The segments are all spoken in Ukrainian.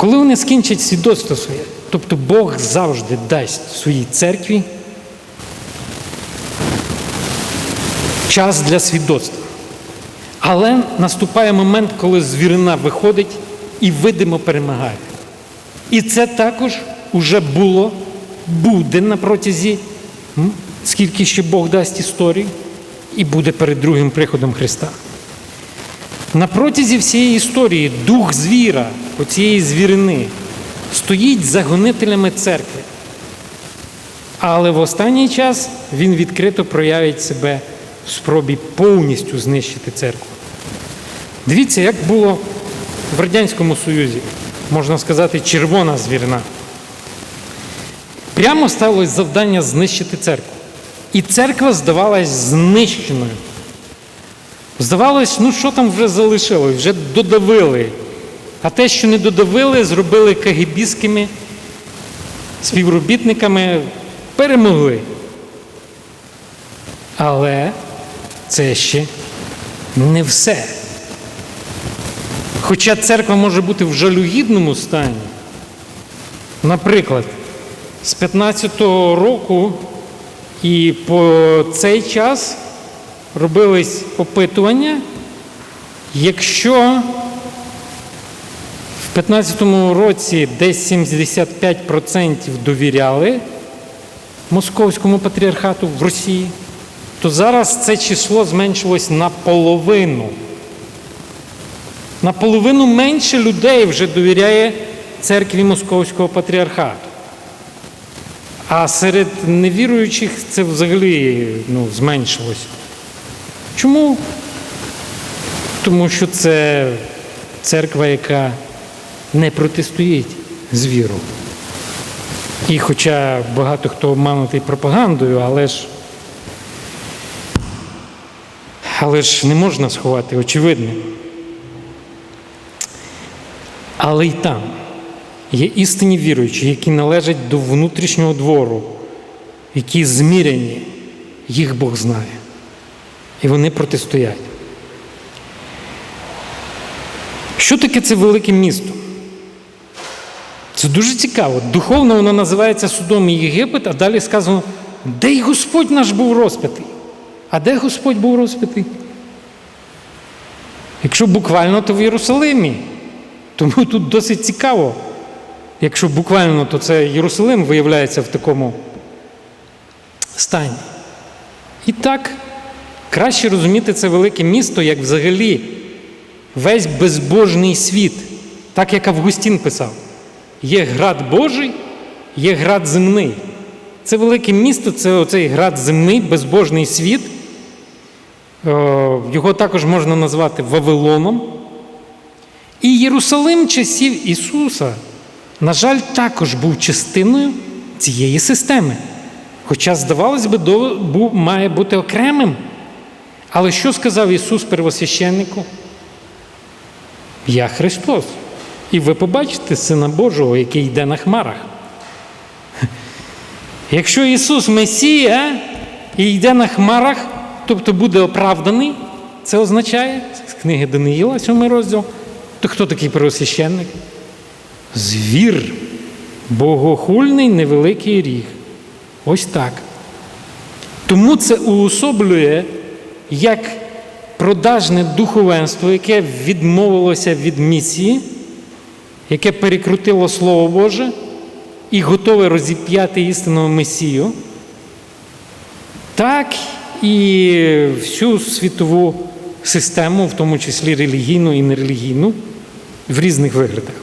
Коли вони скінчать свідоцтво своє, тобто Бог завжди дасть своїй церкві час для свідоцтва. Але наступає момент, коли звірина виходить і видимо перемагає. І це також уже було, буде на протязі, скільки ще Бог дасть історії, і буде перед другим приходом Христа. На протязі всієї історії дух звіра, оцієї звірини, стоїть за гонителями церкви. Але в останній час він відкрито проявить себе в спробі повністю знищити церкву. Дивіться, як було в Радянському Союзі, можна сказати, червона звірина. Прямо ставилось завдання знищити церкву. І церква здавалась знищеною. Здавалось, ну що там вже залишилось, вже додавили. А те, що не додавили, зробили кагібістськими співробітниками, перемогли. Але це ще не все. Хоча церква може бути в жалюгідному стані. Наприклад, з 15-го року і по цей час робились опитування, якщо в 15-му році десь 75% довіряли московському патріархату в Росії, то зараз це число зменшилось наполовину. Наполовину менше людей вже довіряє церкві Московського патріархату. А серед невіруючих це взагалі ну, зменшилось. Чому? Тому що це церква, яка не протистоїть звіру. І хоча багато хто обманутий пропагандою, але ж, але ж не можна сховати очевидне. Але й там є істинні віруючі, які належать до внутрішнього двору, які зміряні, їх Бог знає. І вони протистоять. Що таке це велике місто? Це дуже цікаво. Духовно воно називається Судом і Єгипет, а далі сказано, де й Господь наш був розпятий. А де Господь був розпятий? Якщо буквально, то в Єрусалимі. Тому тут досить цікаво. Якщо буквально, то це Єрусалим виявляється в такому стані. І так, краще розуміти це велике місто, як взагалі весь безбожний світ, так як Августін писав. Є град Божий, є град земний. Це велике місто, це оцей град земний, безбожний світ. Його також можна назвати Вавилоном. І Єрусалим часів Ісуса, на жаль, також був частиною цієї системи. Хоча, здавалось би, має бути окремим. Але що сказав Ісус первосвященнику? Я Христос. І ви побачите Сина Божого, який йде на хмарах. Якщо Ісус Месія і йде на хмарах, тобто буде оправданий, це означає з книги Даниїла, 7 розділ, то хто такий первосвященник? Звір, богохульний невеликий ріг. Ось так. Тому це уособлює як продажне духовенство, яке відмовилося від місії, яке перекрутило Слово Боже і готове розіп'яти істинного Месію, так і всю світову систему, в тому числі релігійну і нерелігійну, в різних виглядах.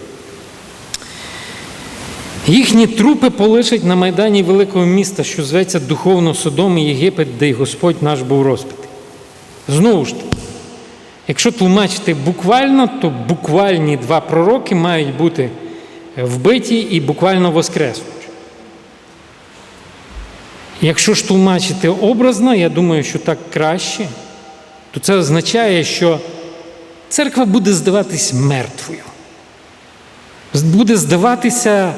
Їхні трупи полишать на майдані великого міста, що зветься духовно Содом і Єгипет, де й Господь наш був розпитий. Знову ж таки, якщо тлумачити буквально, то буквальні два пророки мають бути вбиті і буквально воскреснуть. Якщо ж тлумачити образно, я думаю, що так краще, то це означає, що церква буде здаватись мертвою. Буде здаватися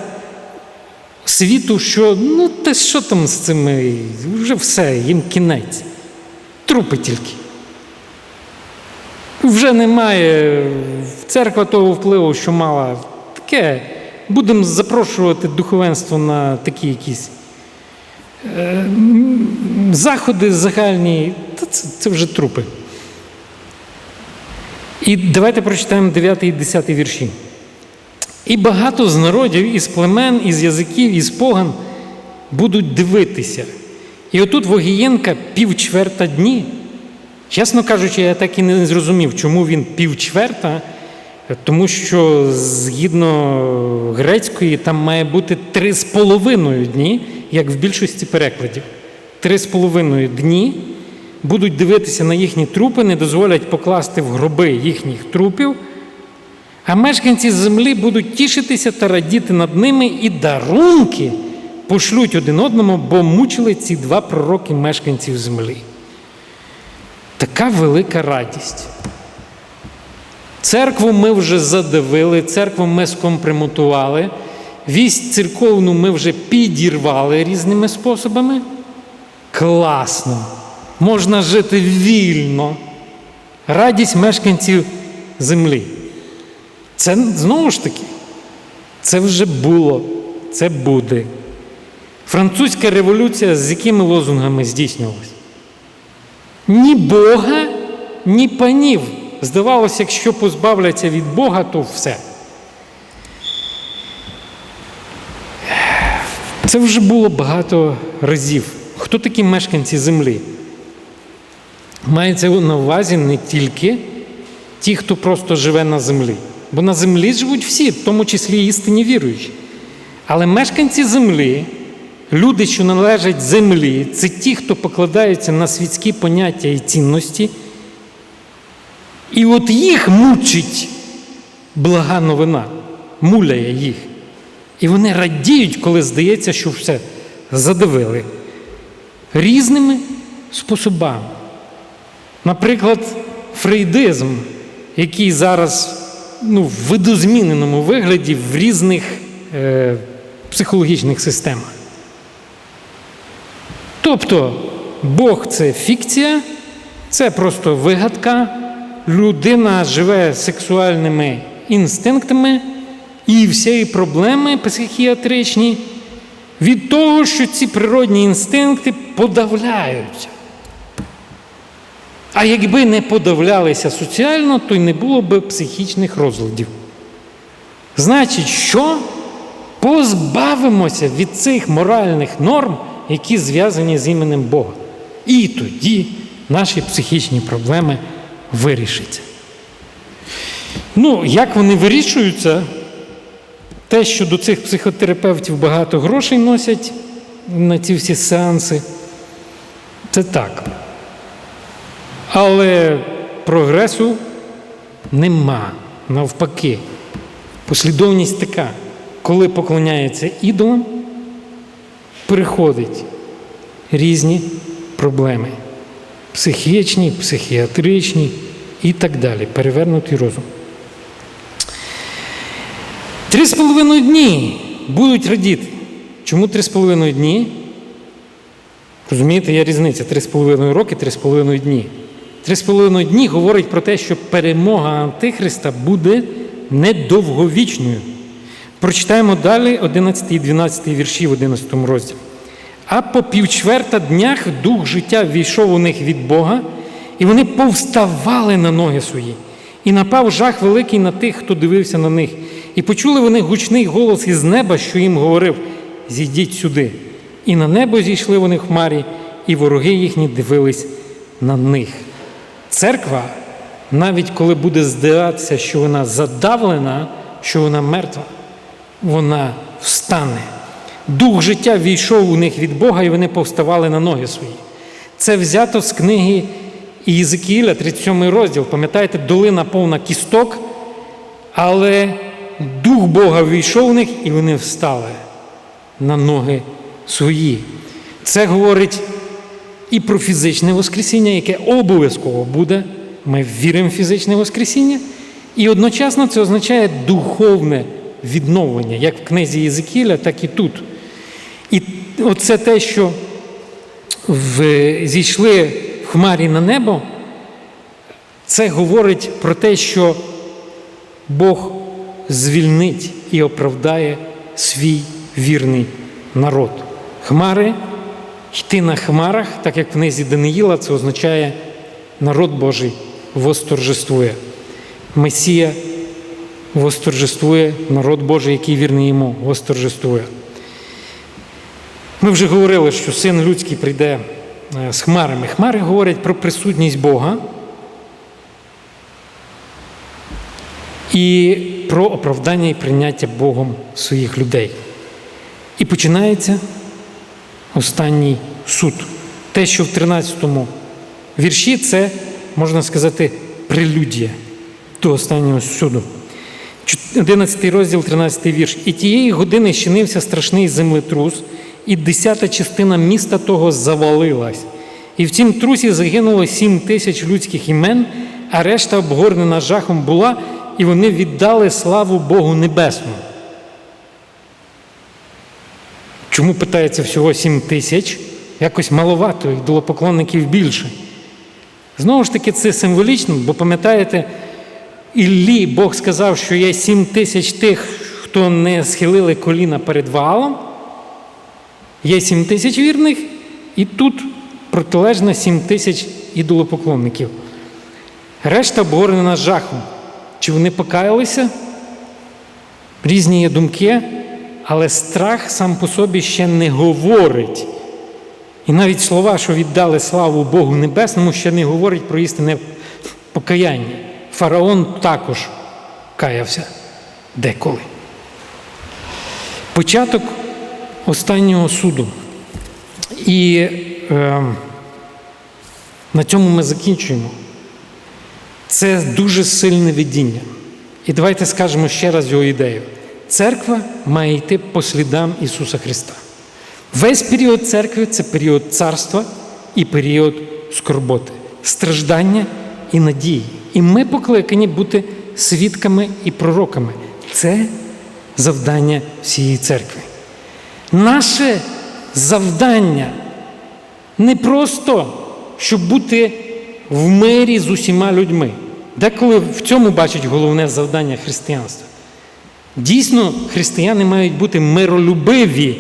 світу, що ну та що там з цими, вже все, їм кінець. Трупи тільки. Вже немає церква того впливу, що мала таке. Будемо запрошувати духовенство на такі якісь е, заходи загальні. Та це, це вже трупи. І давайте прочитаємо 9 і 10 вірші. І багато з народів, із племен, із язиків, із поган будуть дивитися. І отут Вогієнка півчверта дні. Чесно кажучи, я так і не зрозумів, чому він півчверта, тому що згідно грецької там має бути три з половиною дні, як в більшості перекладів. Три з половиною дні будуть дивитися на їхні трупи, не дозволять покласти в гроби їхніх трупів. А мешканці землі будуть тішитися та радіти над ними і дарунки пошлють один одному, бо мучили ці два пророки мешканців землі. Така велика радість. Церкву ми вже задавили, церкву ми скомпримутували, вість церковну ми вже підірвали різними способами. Класно! Можна жити вільно. Радість мешканців землі. Це знову ж таки, це вже було, це буде. Французька революція з якими лозунгами здійснювалась? Ні Бога, ні панів. Здавалося, якщо позбавляться від Бога, то все. Це вже було багато разів. Хто такі мешканці землі? Мається на увазі не тільки ті, хто просто живе на землі. Бо на землі живуть всі, в тому числі істинні віруючі. Але мешканці землі, люди, що належать землі, це ті, хто покладаються на світські поняття і цінності. І от їх мучить блага новина, муляє їх. І вони радіють, коли здається, що все задавили різними способами. Наприклад, фрейдизм, який зараз ну, в видозміненому вигляді в різних е, психологічних системах. Тобто Бог це фікція, це просто вигадка, людина живе сексуальними інстинктами, і всі проблеми психіатричні від того, що ці природні інстинкти подавляються. А якби не подавлялися соціально, то й не було б психічних розладів. Значить, що? Позбавимося від цих моральних норм, які зв'язані з іменем Бога. І тоді наші психічні проблеми вирішаться. Ну, як вони вирішуються? Те, що до цих психотерапевтів багато грошей носять на ці всі сеанси, це так. Але прогресу нема. Навпаки. Послідовність така, коли поклоняється ідолам, приходять різні проблеми. Психічні, психіатричні і так далі. Перевернутий розум. Три з половиною дні будуть радіти. Чому три з половиною дні? Розумієте, є різниця. Три з половиною роки, три з половиною дні. Три з половиною дні говорить про те, що перемога Антихриста буде недовговічною. Прочитаємо далі 11 і 12 вірші в 11 розділі. А по півчверта днях дух життя війшов у них від Бога, і вони повставали на ноги свої. І напав жах великий на тих, хто дивився на них. І почули вони гучний голос із неба, що їм говорив: Зійдіть сюди. І на небо зійшли вони хмарі, і вороги їхні дивились на них. Церква, навіть коли буде здаватися, що вона задавлена, що вона мертва, вона встане. Дух життя війшов у них від Бога, і вони повставали на ноги свої. Це взято з книги Єзекіля, 37 розділ. Пам'ятаєте, долина повна кісток, але Дух Бога війшов у них, і вони встали на ноги свої. Це говорить і про фізичне Воскресіння, яке обов'язково буде. Ми віримо в фізичне Воскресіння. І одночасно це означає духовне відновлення, як в книзі Єзекіля, так і тут. І оце те, що в, зійшли в хмарі на небо, це говорить про те, що Бог звільнить і оправдає свій вірний народ. Хмари, йти на хмарах, так як в книзі Даниїла, це означає народ Божий восторжествує. Месія восторжествує, народ Божий, який вірний йому, восторжествує. Ми вже говорили, що син людський прийде е, з хмарами. Хмари говорять про присутність Бога і про оправдання і прийняття Богом своїх людей. І починається останній суд. Те, що в 13-му вірші, це, можна сказати, прелюдія до останнього суду. 11 розділ, 13 вірш. І тієї години щинився страшний землетрус, і десята частина міста того завалилась. І в цім трусі загинуло сім тисяч людських імен, а решта обгорнена жахом була, і вони віддали славу Богу Небесному. Чому питається всього сім тисяч? Якось маловато, ідолопоклонників більше. Знову ж таки, це символічно, бо пам'ятаєте, Іллі Бог сказав, що є сім тисяч тих, хто не схилили коліна перед валом. Є сім тисяч вірних, і тут протилежно сім тисяч ідолопоклонників. Решта обгорнена жахом. Чи вони покаялися? Різні є думки, але страх сам по собі ще не говорить. І навіть слова, що віддали славу Богу Небесному, ще не говорять про істинне покаяння. Фараон також каявся деколи. Початок останнього суду. І е, на цьому ми закінчуємо. Це дуже сильне видіння. І давайте скажемо ще раз його ідею. Церква має йти по слідам Ісуса Христа. Весь період церкви це період царства і період скорботи, страждання і надії. І ми покликані бути свідками і пророками. Це завдання всієї церкви. Наше завдання не просто, щоб бути в мирі з усіма людьми. Деколи в цьому бачать головне завдання християнства. Дійсно, християни мають бути миролюбиві,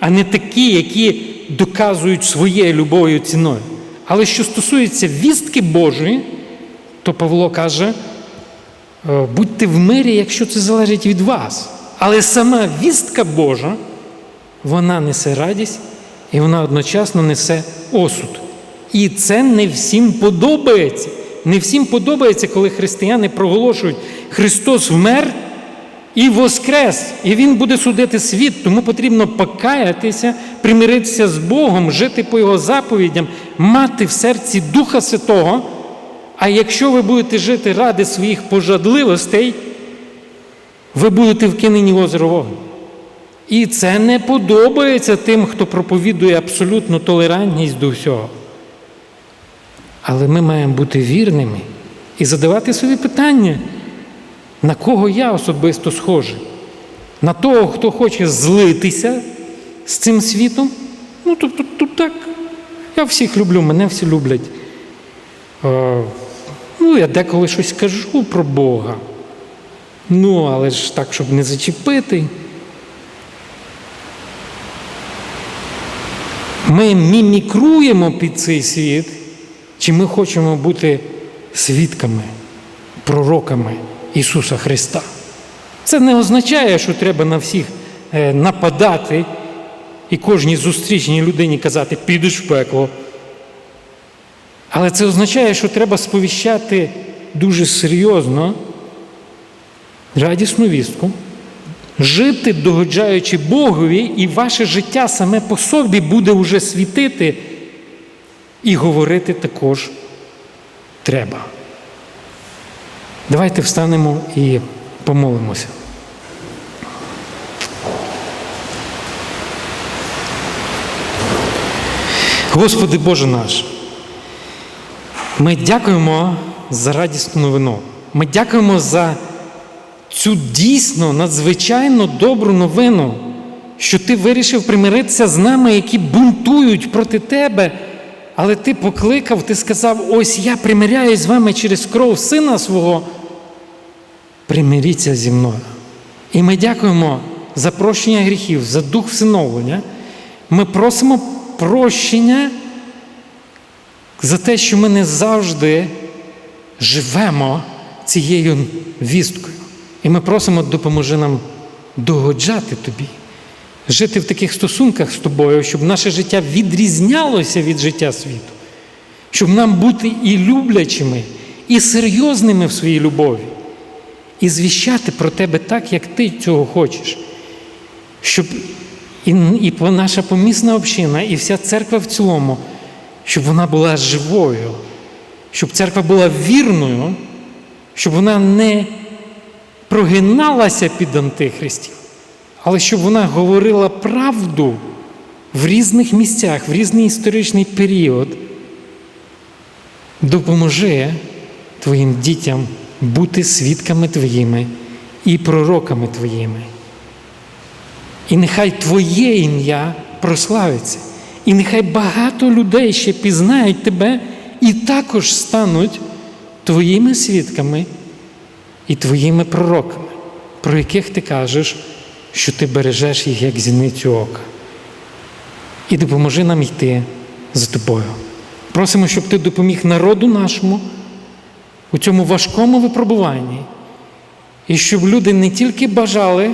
а не такі, які доказують своєю любов'ю ціною. Але що стосується вістки Божої, то Павло каже: «Е, будьте в мирі, якщо це залежить від вас. Але сама вістка Божа, вона несе радість і вона одночасно несе осуд. І це не всім подобається. Не всім подобається, коли християни проголошують Христос вмер і воскрес, і Він буде судити світ. Тому потрібно покаятися, примиритися з Богом, жити по Його заповідям, мати в серці Духа Святого. А якщо ви будете жити ради своїх пожадливостей, ви будете в озеро вогню. І це не подобається тим, хто проповідує абсолютну толерантність до всього. Але ми маємо бути вірними і задавати собі питання, на кого я особисто схожий? На того, хто хоче злитися з цим світом? Ну, тобто, тут так. Я всіх люблю, мене всі люблять. Ну, я деколи щось кажу про Бога. Ну, але ж так, щоб не зачепити. Ми мімікруємо під цей світ, чи ми хочемо бути свідками, пророками Ісуса Христа. Це не означає, що треба на всіх е, нападати і кожній зустрічній людині казати, підеш в пекло. Але це означає, що треба сповіщати дуже серйозно радісну вістку, жити, догоджаючи Богові, і ваше життя саме по собі буде вже світити, і говорити також треба. Давайте встанемо і помолимося. Господи Боже наш, ми дякуємо за радісну новину. Ми дякуємо за цю дійсно надзвичайно добру новину, що ти вирішив примиритися з нами, які бунтують проти тебе. Але ти покликав, ти сказав: ось я примиряюсь з вами через кров сина свого. Примиріться зі мною. І ми дякуємо за прощення гріхів, за дух всиновлення. Ми просимо прощення за те, що ми не завжди живемо цією вісткою. І ми просимо, допоможи нам догоджати тобі, жити в таких стосунках з тобою, щоб наше життя відрізнялося від життя світу, щоб нам бути і люблячими, і серйозними в своїй любові, і звіщати про тебе так, як ти цього хочеш. Щоб і, і наша помісна община, і вся церква в цілому, щоб вона була живою, щоб церква була вірною, щоб вона не прогиналася під антихристів, але щоб вона говорила правду в різних місцях, в різний історичний період. Допоможи твоїм дітям бути свідками твоїми і пророками твоїми. І нехай Твоє ім'я прославиться. І нехай багато людей ще пізнають тебе і також стануть твоїми свідками і твоїми пророками, про яких ти кажеш, що ти бережеш їх як зіницю ока. І допоможи нам йти за тобою. Просимо, щоб ти допоміг народу нашому у цьому важкому випробуванні, і щоб люди не тільки бажали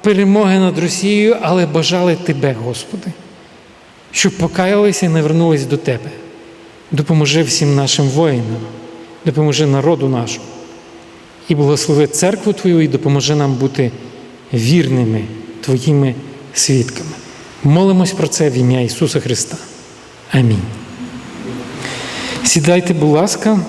перемоги над Росією, але бажали Тебе, Господи, щоб покаялися і не вернулись до Тебе. Допоможи всім нашим воїнам, допоможи народу нашому. І благослови церкву Твою, і допоможи нам бути вірними Твоїми свідками. Молимось про це в ім'я Ісуса Христа. Амінь. Сідайте, будь ласка.